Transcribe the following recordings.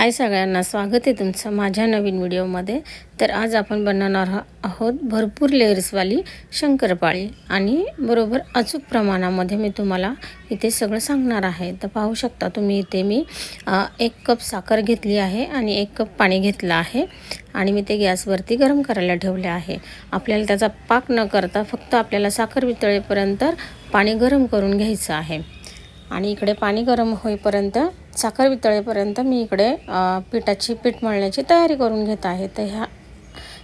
हाय सगळ्यांना स्वागत आहे तुमचं माझ्या नवीन व्हिडिओमध्ये. तर आज आपण बनवणार आहोत भरपूर लेअर्सवाली शंकरपाळी. आणि बरोबर अचूक प्रमाणामध्ये मी तुम्हाला इथे सगळं सांगणार आहे. तर पाहू शकता तुम्ही इथे मी एक कप साखर घेतली आहे आणि एक कप पाणी घेतलं आहे. आणि मी ते गॅसवरती गरम करायला ठेवले आहे. आपल्याला त्याचा पाक न करता फक्त आपल्याला साखर वितळेपर्यंत पाणी गरम करून घ्यायचं आहे. आणि इकडे पाणी गरम होईपर्यंत साखर वितळेपर्यंत मी इकडे पिठाची पीठ मळण्याची तयारी करून घेत आहे. तर ह्या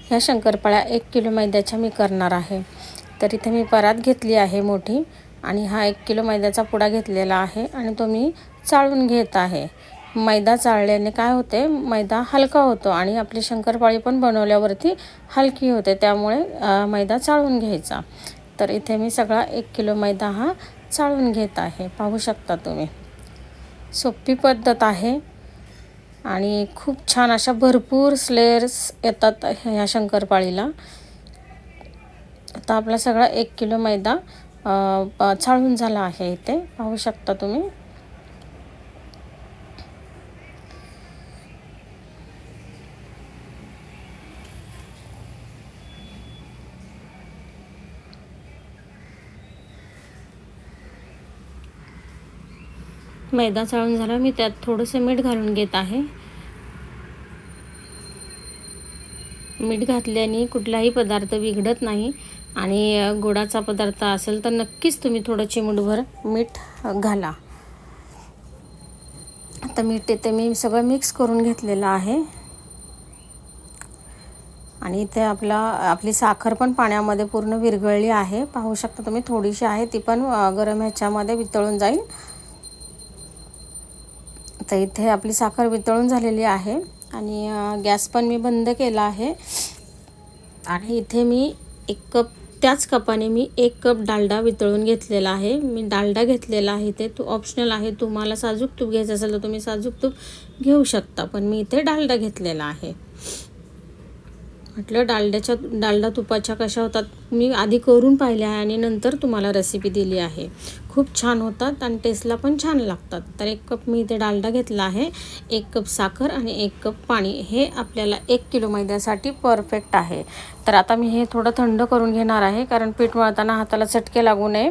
ह्या शंकरपाळ्या एक किलो मैद्याच्या मी करणार आहे. तर इथे मी परात घेतली आहे मोठी आणि हा एक किलो मैद्याचा पुडा घेतलेला आहे आणि तो मी चाळून घेत आहे. मैदा चाळल्याने काय होते मैदा हलका होतो आणि आपली शंकरपाळी पण बनवल्यावरती हलकी होते त्यामुळे मैदा चाळून घ्यायचा. तर इथे मी सगळा एक किलो मैदा हा चाळून घेत आहे. पाहू शकता तुम्ही. सोपी पद्धत आहे. आणि खूप छान अशा भरपूर स्लेअर्स येतात ह्या शंकरपाळीला. आता आपला सगळा एक किलो मैदा चाळून झाला आहे इथे. पाहू शकता तुम्ही. मैदा चाळून झाला मी त्यात थोडंसं मीठ घालून घेत आहे. मीठ घातल्याने कुठलाही पदार्थ बिघडत नाही आणि गोडाचा पदार्थ असेल तर नक्कीच तुम्ही थोडं चिमूटभर मीठ घाला. आता मीठ येते मी सगळं मिक्स करून घेतलेलं आहे. आणि इथे आपला आपली साखर पण पाण्यामध्ये पूर्ण विरघळली आहे. पाहू शकता तुम्ही थोडीशी आहे ती पण गरम ह्याच्यामध्ये वितळून जाईल. तर इथे आपली साखर वितळून झालेली आहे आणि गॅस पण मी बंद केला आहे. आणि इथे मी एक कप त्याच कपाने मी एक कप डालडा वितळून घेतलेला आहे. मी डालडा घेतलेला आहे ते तो ऑप्शनल आहे. तुम्हाला साजूक तूप घ्यायचं असेल तर तुम्ही साजूक तूप घेऊ शकता. पण मी इथे डालडा घेतलेला आहे. म्हटलं डालड्याच्या डालडा तुपाच्या कशा होतात? मी आधी करून पाहिल्या आहे आणि नंतर तुम्हाला रेसिपी दिली आहे. खूप छान होतात आणि टेस्टला पण छान लागतात. तर एक कप मी इथे डालडा घेतला आहे एक कप साखर आणि एक कप पाणी. हे आपल्याला एक किलो मैद्यासाठी परफेक्ट आहे. तर आता मी हे थोडं थंड करून घेणार आहे कारण पीठ मळताना हाताला चटके लागू नये.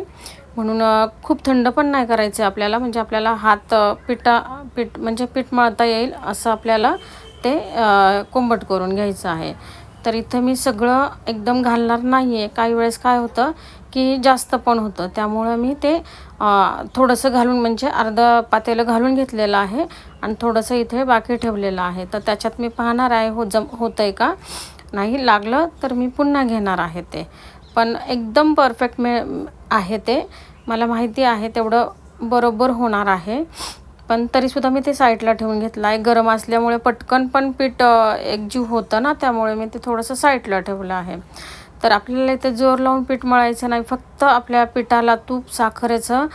म्हणून खूप थंड पण नाही करायचं आपल्याला. म्हणजे आपल्याला हात पिठा पीठ म्हणजे पीठ मळता येईल असं आपल्याला ते कोंबट करून घ्यायचं आहे. तर इथं मी सगळं एकदम घालणार नाही आहे काही वेळेस काय होतं की जास्त पण होतं. त्यामुळं मी ते थोडंसं घालून म्हणजे अर्ध पातेलं घालून घेतलेलं आहे आणि थोडंसं इथे बाकी ठेवलेलं आहे. तर त्याच्यात मी पाहणार आहे हो जम होतं आहे का? नाही लागलं तर मी पुन्हा घेणार आहे ते. पण एकदम परफेक्ट मिळ आहे ते. मला माहिती आहे तेवढं बरोबर होणार आहे. पण तरीसुद्धा मी ते साईडला ठेवून घेतलं. आहे गरम असल्यामुळे पटकन पण पीठ एकजीव होतं ना त्यामुळे मी ते थोडंसं साईडला ठेवलं आहे. तर आपल्याला इथे जोर लावून पीठ मळायचं नाही. फक्त आपल्या पिठाला तूप साखरेचं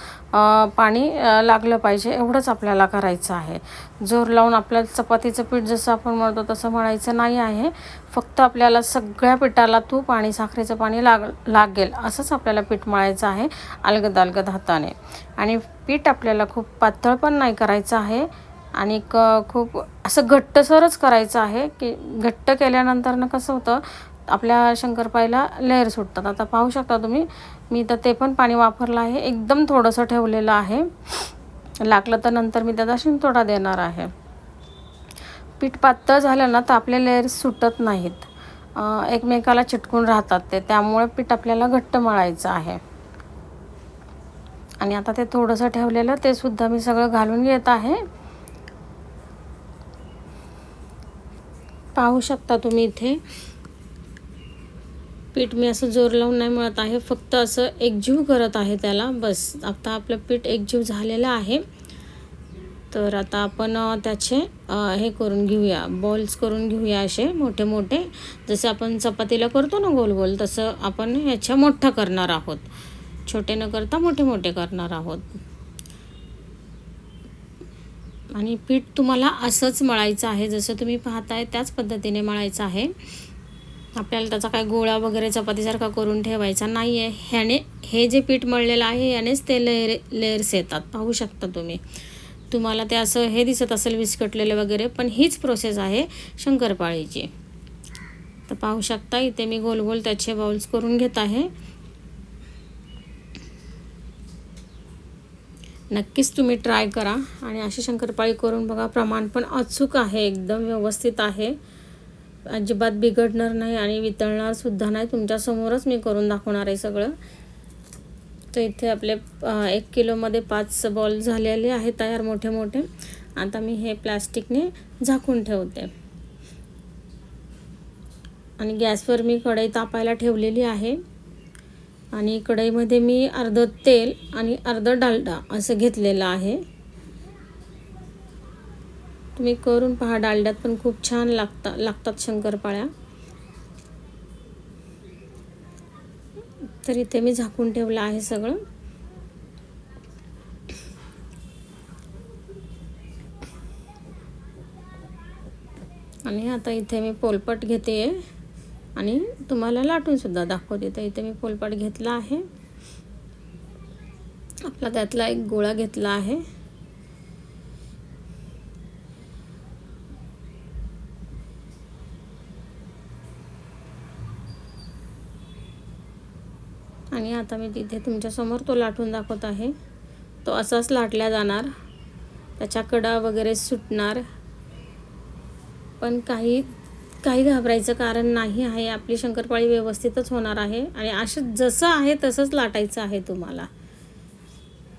पाणी लागलं पाहिजे. एवढंच आपल्याला करायचं आहे. जोर लावून आपल्याला चपातीचं पीठ जसं आपण म्हणतो तसं म्हणायचं नाही आहे. फक्त आपल्याला सगळ्या पिठाला तूप आणि साखरेचं पाणी लाग लागेल. असंच आपल्याला पीठ मळायचं आहे अलगद अलगद हाताने. आणि पीठ आपल्याला खूप पातळ पण नाही करायचं आहे. आणि क खूप असं घट्टसरच करायचं आहे की घट्ट केल्यानंतरनं कसं होतं आपल्या शंकरपाईला लेअर सुटतात. आता पाहू शकता तुम्ही मी तर ते पण पाणी वापरलं आहे. एकदम थोडंसं ठेवलेलं आहे. लागलं तर नंतर मी त्याचा शिंतोडा देणार आहे. पीठ पातळ झालं ना तर आपले लेअर्स सुटत नाहीत. एकमेकाला चिटकून राहतात ते. त्यामुळे पीठ आपल्याला घट्ट मळायचं आहे. आणि आता ते थोडंसं ठेवलेलं ते सुद्धा मी सगळं घालून घेत आहे. पाहू शकता तुम्ही इथे. पीठ मी असं जोर लावून नाही मळत आहे. फक्त असं एकजीव करत आहे त्याला. बस आता आपलं पीठ एकजीव झालेलं आहे. तर आता आपण त्याचे हे करून घेऊया. बॉल्स करून घेऊया असे मोठे मोठे. जसे आपण चपातीला करतो ना गोल गोल तसं आपण ह्याच्या मोठा करणार आहोत. छोटे न करता मोठे मोठे करणार आहोत. आणि पीठ तुम्हाला असंच मळायचं आहे. जसं तुम्ही पाहताय त्याच पद्धतीने मळायचं आहे. आपल्याला त्याचा काय गोळा वगैरे चपातीसारखा करून ठेवायचा नाही आहे ह्याने हे जे पीठ मळलेलं आहे यानेच ते लेअर लेअर्स येतात. पाहू शकता तुम्ही. तुम्हाला ते असं हे दिसत असेल विस्कटलेलं वगैरे पण हीच प्रोसेस आहे शंकरपाळीची. तर पाहू शकता इथे मी गोल गोल त्याचे बाउल्स करून घेत आहे. नक्कीच तुम्ही ट्राय करा. आणि अशी शंकरपाळी करून बघा प्रमाण पण अचूक आहे एकदम व्यवस्थित आहे. अजिबात बिघडणार नाही आणि वितळणार सुद्धा नाही. तुमच्यासमोरच मी करून दाखवणार आहे सगळं. तर इथे आपले एक किलोमध्ये पाच बॉल झालेले आहेत तयार मोठे मोठे आता मी हे प्लॅस्टिकने झाकून ठेवते. आणि गॅसवर मी कढई तापायला ठेवलेली आहे. आणि कढईमध्ये मी अर्धं तेल आणि अर्धं डालडा असं घेतलेलं आहे. तुम्ही करून पहा डालड्यात पण खूप छान लागता लागतात शंकरपाळ्या. तर इथे मी झाकून ठेवलं आहे सगळं. आणि आता इथे मी पोलपट घेते आणि तुम्हाला लाटून सुद्धा दाखवते. तर इथे मी पोलपट घेतला आहे. आपला त्यातला एक गोळा घेतला आहे. आणि आता मी तिथे तुमच्यासमोर तो लाटून दाखवत आहे. तो असाच लाटल्या जाणार. त्याच्या कडा वगैरे सुटणार. पण काही काही घाबरायचं कारण नाही आहे. आपली शंकरपाळी व्यवस्थितच होणार आहे. आणि असं जसं आहे तसंच लाटायचं आहे तुम्हाला.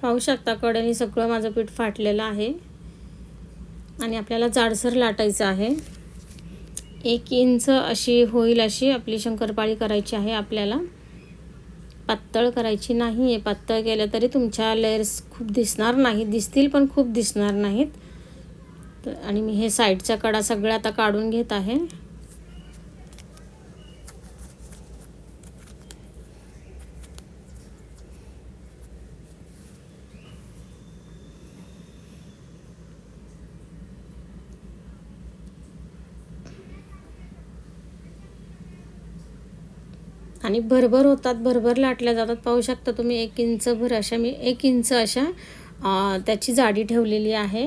पाहू शकता कडेने सगळं माझं पीठ फाटलेलं आहे. आणि आपल्याला जाडसर लाटायचं आहे. एक इंच अशी होईल अशी आपली शंकरपाळी करायची आहे आपल्याला. पातळ करायची नाही आहे पातळ केलं तरी तुमच्या लेअर्स खूप दिसणार नाहीत. दिसतील पण खूप दिसणार नाहीत. आणि मी हे साईडचा कडा सगळ्या आता काढून घेत आहे. आणि भरभर होतात भरभर लाटल्या जातात. पाहू शकता तुम्ही एक इंच भर अशा मी एक इंच अशा त्याची जाडी ठेवलेली आहे.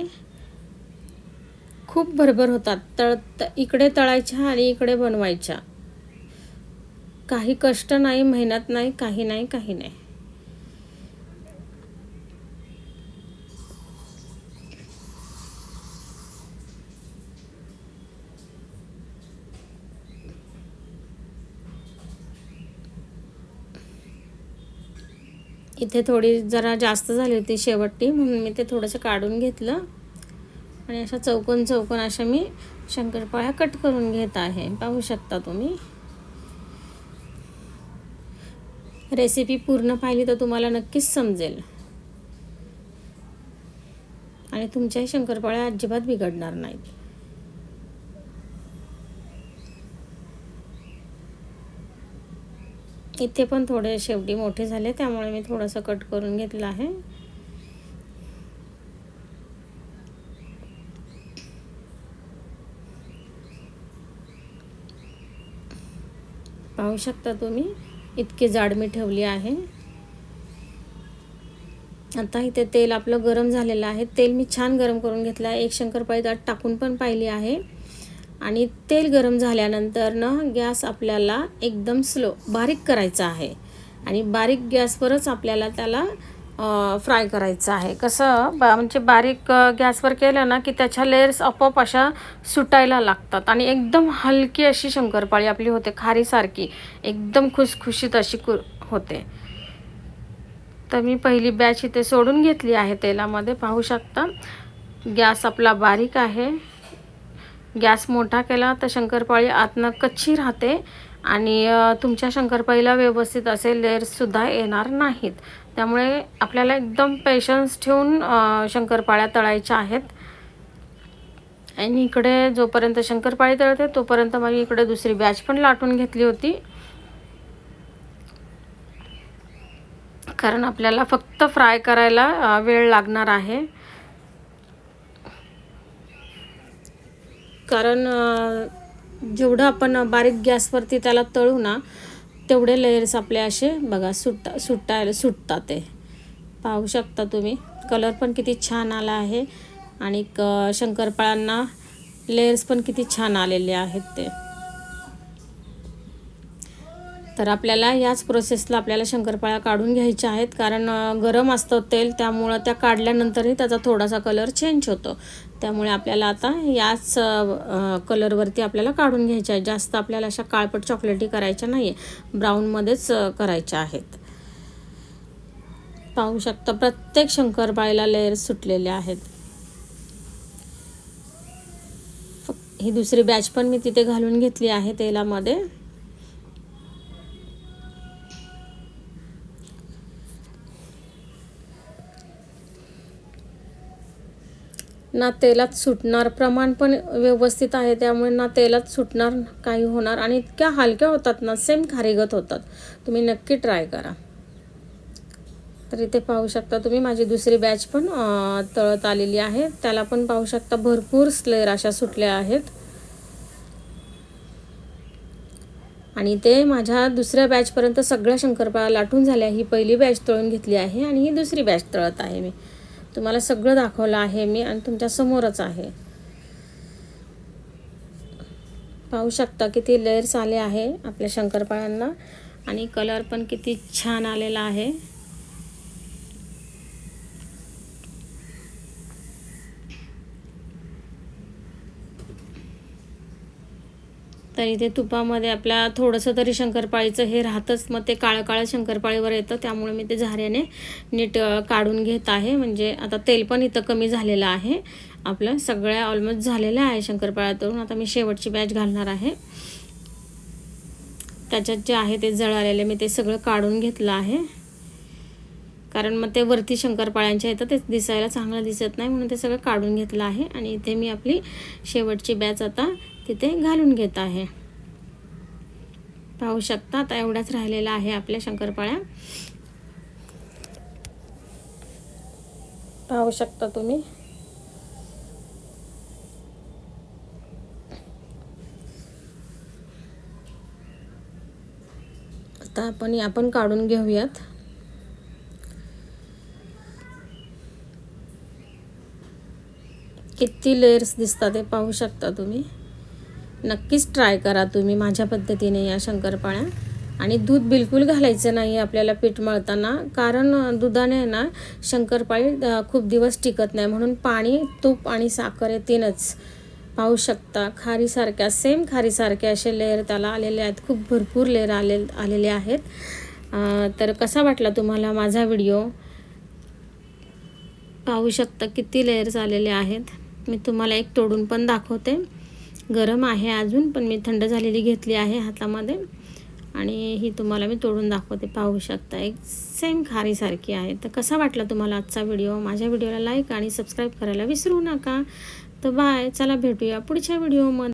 खूप भरभर होतात. तळ इकडे तळायच्या आणि इकडे बनवायच्या. काही कष्ट नाही मेहनत नाही काही नाही काही नाही. इथे थोडी जरा जास्त झाली होती शेवटची म्हणून मी ते थोडंसं काढून घेतलं. आणि अशा चौकोन चौकोन अशा मी शंकरपाळ्या कट करून घेत आहे. पाहू शकता तुम्ही. रेसिपी पूर्ण पाहिली तर तुम्हाला नक्कीच समजेल. आणि तुमच्याही शंकरपाळ्या अजिबात बिघडणार नाहीत. इथे पण थोडे शेवटी मोठे झाले त्यामुळे मी थोडंसं कट करून घेतलं आहे. पाहू शकता तुम्ही इतकी जाड मी ठेवली आहे. आता इथे तेल आपलं गरम झालेलं आहे. तेल मी छान गरम करून घेतलं आहे. एक शंकरपाळी दाट टाकून पण पाहिली आहे. आणि तेल गरम झाल्यानंतरनं गॅस आपल्याला एकदम स्लो बारीक करायचा आहे. आणि बारीक गॅसवरच आपल्याला त्याला फ्राय करायचं आहे. कसं बा म्हणजे बारीक गॅसवर केलं ना की त्याच्या लेअर्स आपोआप अशा सुटायला लागतात. आणि एकदम हलकी अशी शंकरपाळी आपली होते खारीसारखी. एकदम खुसखुशीत अशी कु होते. तर मी पहिली बॅच इथे सोडून घेतली आहे तेलामध्ये. पाहू शकता गॅस आपला बारीक आहे. गॅस मोठा केला तर शंकरपाळी आतनं कच्ची राहते आणि तुमच्या शंकरपाळीला व्यवस्थित असे लेअर्ससुद्धा येणार नाहीत. त्यामुळे आपल्याला एकदम पेशन्स ठेवून शंकरपाळ्या तळायच्या आहेत. आणि इकडे जोपर्यंत शंकरपाळी तळते तोपर्यंत माझी इकडे दुसरी बॅच पण लाटून घेतली होती. कारण आपल्याला फक्त फ्राय करायला वेळ लागणार आहे. कारण जेवढं आपण बारीक गॅसवरती त्याला तळू ना तेवढे लेयर्स आपले असे बघा सुटता सुटायला सुटतात ते. पाहू शकता तुम्ही. कलर पण किती छान आला आहे. आणि क शंकरपाळ्यांना लेयर्स पण किती छान आलेले आहेत ते. तर आपल्याला याच प्रोसेसला आपल्याला शंकरपाळ्या काढून घ्यायच्या आहेत. कारण गरम असतं तेल त्यामुळं त्या काढल्यानंतरही त्याचा थोडासा कलर चेंज होतो. त्यामुळे आपल्याला आता याच कलरवरती आपल्याला काढून घ्यायच्या आहेत. जास्त आपल्याला अशा काळपट चॉकलेटी करायच्या नाही आहे ब्राऊनमध्येच करायच्या आहेत. पाहू शकता प्रत्येक शंकरपाळीला लेअर सुटलेले आहेत. ही दुसरी बॅच पण मी तिथे घालून घेतली आहे तेलामध्ये. ना तेलात सुटणार प्रमाण पण व्यवस्थित आहे त्यामुळे ना तेलात सुटणार काही होणार आणि इतक्या हलक्या होतात ना सेम खारीगत होतात. तुम्ही नक्की ट्राय करा. तर इथे पाहू शकता तुम्ही माझी दुसरी बॅच पण तळत आलेली आहे. त्याला पण पाहू शकता भरपूर स्लेअर अशा सुटल्या आहेत. आणि ते माझ्या दुसऱ्या बॅचपर्यंत सगळ्या शंकरपाळ्या लाटून झाल्या. ही पहिली बॅच तळून घेतली आहे आणि ही दुसरी बॅच तळत आहे मी. तुम्हाला सगळं दाखवलं आहे मी आणि तुमच्यासमोरच आहे. पाहू शकता किती लेअर्स आले आहे आपल्या शंकरपाळ्यांना आणि कलर पण किती छान आलेला आहे. तर इथे तुपामध्ये आपल्या थोडंसं तरी शंकरपाळीचं हे राहतंच. मग ते काळं काळं शंकरपाळीवर येतं. त्यामुळे मी ते झाऱ्याने नीट काढून घेत आहे. म्हणजे आता तेल पण इथं कमी झालेलं आहे. आपलं सगळ्या ऑलमोस्ट झालेलं आहे शंकरपाळ्यातून आता मी शेवटची बॅच घालणार आहे. त्याच्यात जे आहे ते जळालेले मी ते सगळं काढून घेतलं आहे. कारण मग ते वरती शंकरपाळ्यांच्या येतं ते दिसायला चांगलं दिसत नाही म्हणून ते सगळं काढून घेतलं आहे. आणि इथे मी आपली शेवटची बॅच आता तिथे घालून घेत आहे. पाहू शकता आता एवढाच राहिलेला आहे आपल्या शंकरपाळ्या. पाहू शकता तुम्ही. आता आपण आपण काढून घेऊयात. किती लेयर्स दिसतात ते पाहू शकता तुम्ही. नक्कीच ट्राय करा तुम्ही माझ्या पद्धतीने या शंकरपाळ्या. आणि दूध बिलकुल घालायचं नाही आपल्याला पीठ मळताना कारण दुधाने ना शंकरपाळी खूप दिवस टिकत नाही. म्हणून पाणी तूप आणि साखर हे तीनच पाहू शकता. खारीसारख्या सेम खारीसारखे असे लेअर त्याला आलेले आहेत. खूप भरपूर लेअर आले आलेले आहेत. तर कसा वाटला तुम्हाला माझा व्हिडिओ पाहू शकता किती लेअर्स आलेले आहेत. मी तुम्हाला एक तोडून पण दाखवते. गरम आहे अजून पण मी थंड झालेली घेतली आहे हातामध्ये. आणि ही तुम्हाला मी तोडून दाखवते पाहू शकता. एक सेम खारीसारखी आहे. तर कसा वाटला तुम्हाला आजचा व्हिडिओ माझ्या व्हिडिओला लाईक आणि सबस्क्राईब करायला विसरू नका. तर बाय चला भेटूया पुढच्या व्हिडिओमध्ये